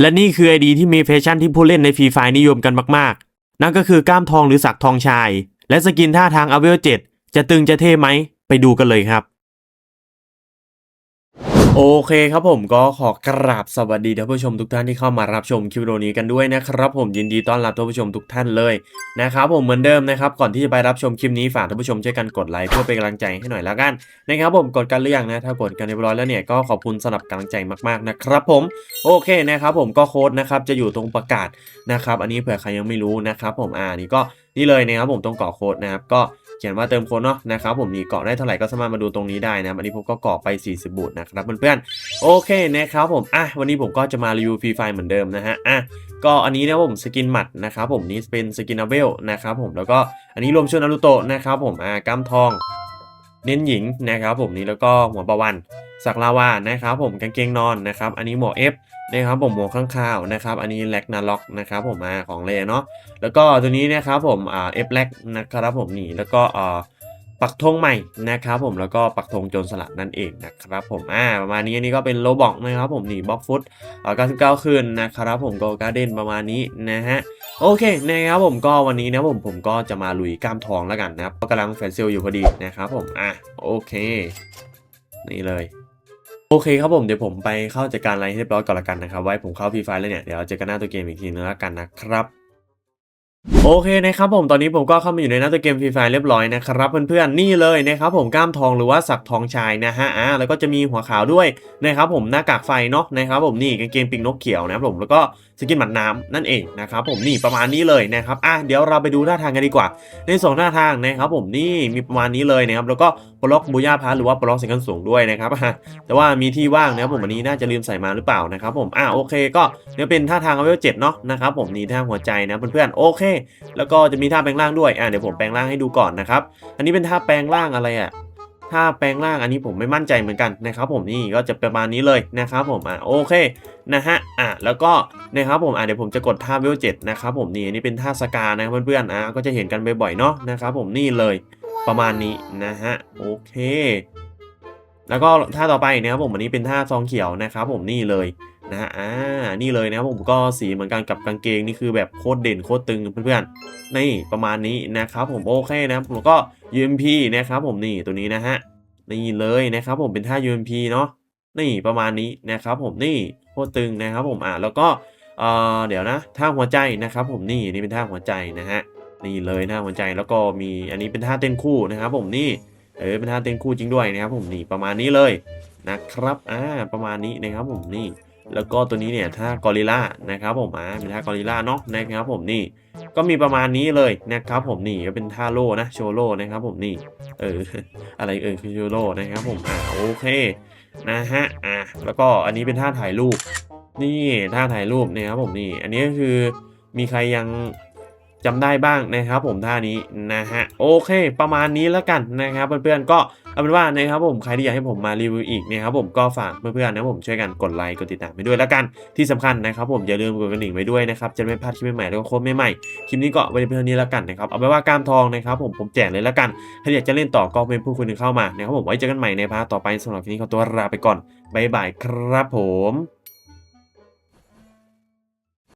และนี่คือไอดีที่มีแฟชั่นที่ผู้เล่นในฟรีไฟนิยมกันมากๆ นั่นก็คือกล้ามทองหรือสักทองชาย และสกินท่าทางอเวลเจตจะตึงจะเท่ไหม ไปดูกันเลยครับ โอเคครับผมก็ขอกราบสวัสดีท่านผู้ชมทุกท่านที่เข้ามารับชมคลิปวิดีโอนี้กันด้วยนะครับผมยินดีต้อนรับท่านผู้ชมทุกท่านเลยนะครับผมเหมือนเดิมนะครับก่อนที่จะไปรับชมคลิปนี้ฝากท่านผู้ชมช่วยกันกดไลค์เพื่อเป็นกำลังใจให้หน่อยแล้วกันนะครับผมกดกันหรือยังนะถ้ากดกันเรียบร้อยแล้วเนี่ยก็ขอบคุณสำหรับกำลังใจมากๆนะครับผมโอเคนะครับผมก็โค้ดนะครับจะอยู่ตรงประกาศนะครับอันนี้เผื่อใครยังไม่รู้นะครับผมอ่านี่ก็นี่เลยนะครับผมตรงกรอกโค้ดนะครับก็ เขียนว่าเติมโค้ดเนาะนะครับผมนี่เกาะได้เท่าไหร่ก็สามารถมาดูตรงนี้ได้นะอันนี้ผมก็เกาะไป 40บูทนะครับเพื่อนๆโอเคนะครับผมอะวันนี้ผมก็จะมารีวิวฟรีไฟเหมือนเดิมนะฮะอะก็อันนี้นะผมสกินหมัดนะครับผมนี่เป็นสกินอเวลนะครับผมแล้วก็อันนี้รวมชุดนารูโตะนะครับผมอะกล้ามทอง เน้นหญิงนะครับผมนี่แล้วก็หัวประวัน สักลาวานะครับผมกางเกงนอนนะครับ อันนี้หมวกเอฟนะครับผมหมวกข้างข้าวนะครับ อันนี้แล็กนาล็อกนะครับผมมาของเลเนาะแล้วก็ตัวนี้นะครับผมอ่าเอฟแล็กนะครับผมนี่แล้วก็อ่าปักธงใหม่นะครับผมแล้วก็ปักธงโจรสลัดนั่นเองนะครับผมอ่าประมาณนี้อันนี้ก็เป็นโลบอกนะครับผมนี่บล็อกฟุตอ่า99คืนนะครับผมโกการ์เด้นประมาณนี้นะฮะโอเคนะครับผมก็วันนี้นะผมผมก็จะมาลุยกล้ามทองแล้วกันนะครับก็กำลังแฟนเซลอยู่พอดีนะครับผมอะโอเค นี่เลย โอเคครับผมเดี๋ยวผมไปเข้าจัดการอะไรให้เรียบร้อยก่อนละกันนะครับ ไว้ผมเข้าฟรีไฟล์แล้วเนี่ย เดี๋ยวเจอกันหน้าตัวเกมอีกทีนึงละกันนะครับ โอเคนะครับผมตอนนี้ผมก็เข้ามาอยู่ในหน้าตัวเกมฟรีไฟเรียบร้อยนะครับเพื่อนๆนี่เลยนะครับผมกล้ามทองหรือว่าสักทองชายนะฮะอ่าแล้วก็จะมีหัวขาวด้วยนะครับผมหน้ากากไฟเนาะนะครับผมนี่กางเกงปีกนกเขียวนะครับผมแล้วก็สกินหมัดน้ำนั่นเองนะครับผมนี่ประมาณนี้เลยนะครับอะเดี๋ยวเราไปดูท่าทางกันดีกว่า ในสองหน้าทางนะครับผมนี่มีประมาณนี้เลยนะครับแล้วก็ปล็อกบูย่าพาร์หรือว่าปล็อกสิงกันสูงด้วยนะครับแต่ว่ามีที่ว่างนะครับผมวันนี้น่าจะลืมใส่มาหรือเปล่านะครับผมอะโอเคก็เนี่ยเป็นท่าทางเลเวลเจ็ดเนาะนะครับผมนี่ท่าหัวใจนะเพื่อนๆโอเคแล้วก็จะมีท่าแปลงร่างด้วยอะเดี๋ยวผมแปลงร่างให้ดูก่อนนะครับ อันนี้เป็นท่าแปลงร่างอะไรอะท่าแปลงร่างอันนี้ผมไม่มั่นใจเหมือนกันนะครับผมนี่ก็จะประมาณนี้เลยนะครับผมอะโอเคนะฮะอะแล้วก็นะครับผมอะเดี๋ยวผมจะกดท่าเวลเจ็ดนะครับผมนี่อันนี้เป็นท่าสกานะเพื่อนๆอะก็จะเห็นกันบ่อยๆเนาะนะครับผมนี่เลยประมาณนี้นะฮะโอเค แล้วก็ท่าต่อไปนะครับผมอันนี้เป็นท่าซองเขียวนะครับผมนี่เลย นะฮะอ่านี่เลยนะครับผมก็สีเหมือนกันกับกางเกงนี่คือแบบโคตรเด่นโคตรตึงเพื่อนๆนี่ประมาณนี้นะครับผมโอเคนะผมก็ UMP นะครับผมนี่ตัวนี้นะฮะนี่เลยนะครับผมเป็นท่า UMP เนาะนี่ประมาณนี้นะครับผมนี่โคตรตึงนะครับผมอ่าแล้วก็เอ่อเดี๋ยวนะท่าหัวใจนะครับผมนี่นี่เป็นท่าหัวใจนะฮะนี่เลยท่าหัวใจแล้วก็มีอันนี้เป็นท่าเต้นคู่นะครับผมนี่เออเป็นท่าเต้นคู่จริงด้วยนะครับผมนี่ประมาณนี้เลยนะครับอ่าประมาณนี้นะครับผมนี่ แล้วก็ตัวนี้เนี่ยท่ากอริล่านะครับผมอ่าเป็นท่ากอริล่าเนาะนะครับผมนี่ก็มีประมาณนี้เลยนะครับผมนี่ก็เป็นท่าโล่นะโชโลนะครับผมนี่เอออะไรเออคือโชโลนะครับผมอ่าโอเคนะฮะอ่าแล้วก็อันนี้เป็นท่าถ่ายรูปนี่ท่าถ่ายรูปนะครับผมนี่ อันนี้ก็คือมีใครยัง จำได้บ้างนะครับผมท่านี้นะฮะโอเค ประมาณนี้แล้วกันนะครับเพื่อนๆก็เอาเป็นว่านะครับผมใครที่อยากให้ผมมารีวิวอีกนะครับผมก็ฝากเพื่อนๆนะผมช่วยกันกดไลค์กดติดตามไปด้วยแล้วกันที่สำคัญนะครับผมอย่าลืมกดกระดิ่งไว้ด้วยนะครับจะไม่พลาดคลิปใหม่ๆแล้วก็โค้ดใหม่ๆคลิปนี้ก็ไว้เพียงเท่านี้แล้วกันนะครับเอาเป็นว่าก้ามทองนะครับผมผมแจกเลยแล้วกันถ้าอยากจะเล่นต่อก็เป็นผู้คนหนึ่งเข้ามานะครับผมไว้เจอกันใหม่ในพาร์ทต่อไปสำหรับคลิปนี้ขอตัวลาไปก่อนบ๊ายบายครับผม